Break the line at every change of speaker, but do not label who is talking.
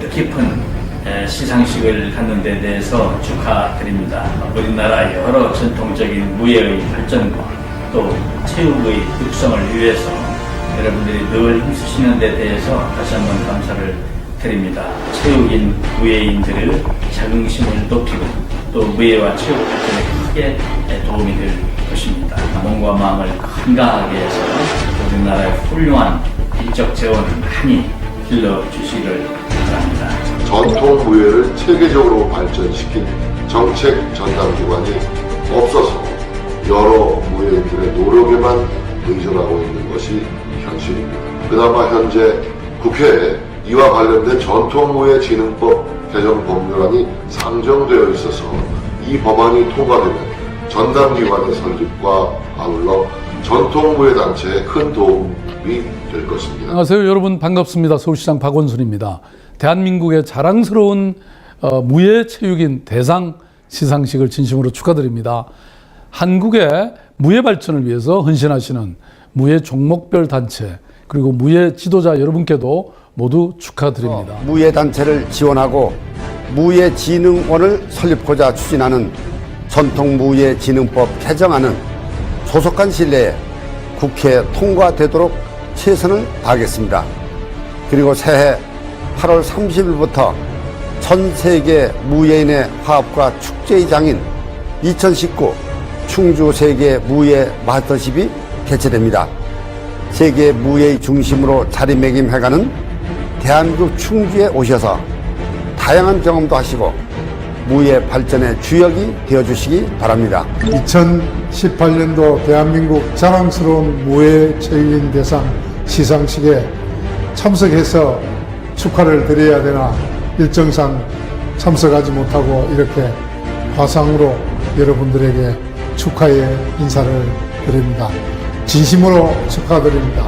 뜻깊은 에, 시상식을 갖는 데 대해서 축하드립니다. 우리나라 여러 전통적인 무예의 발전과 또 체육의 육성을 위해서 여러분들이 늘 힘쓰시는 데 대해서 다시 한번 감사를 드립니다. 체육인, 무예인들의 자긍심을 높이고 또 무예와 체육 발전에 크게 도움이 될 것입니다. 몸과 마음을 건강하게 해서 우리나라의 훌륭한 인적 재원을 많이 길러 주시기를 바랍니다.
전통 무예를 체계적으로 발전시킨 정책 전담기관이 없어서 여러 무예인들의 노력에만 의존하고 있는 것이 현실입니다. 그나마 현재 국회에 이와 관련된 전통무예진흥법 개정 법률안이 상정되어 있어서 이 법안이 통과되면 전담기관의 설립과 아울러 전통무예 단체에 큰 도움 이 될 것입니다.
안녕하세요. 여러분 반갑습니다. 서울시장 박원순입니다. 대한민국의 자랑스러운 어, 무예 체육인 대상 시상식을 진심으로 축하드립니다. 한국의 무예 발전을 위해서 헌신하시는 무예 종목별 단체 그리고 무예 지도자 여러분께도 모두 축하드립니다.
무예 단체를 지원하고 무예 진흥원을 설립하고자 추진하는 전통 무예 진흥법 개정안은 조속한 신뢰에 국회에 통과되도록 최선을 다하겠습니다. 그리고 새해 8월 30일부터 전 세계 무예인의 화합과 축제의 장인 2019 충주 세계 무예 마스터십이 개최됩니다. 세계 무예의 중심으로 자리매김해가는 대한민국 충주에 오셔서 다양한 경험도 하시고 무예 발전의 주역이 되어주시기 바랍니다.
2018년도 대한민국 자랑스러운 무예 체육인 대상 시상식에 참석해서 축하를 드려야 되나 일정상 참석하지 못하고 이렇게 화상으로 여러분들에게 축하의 인사를 드립니다. 진심으로 축하드립니다.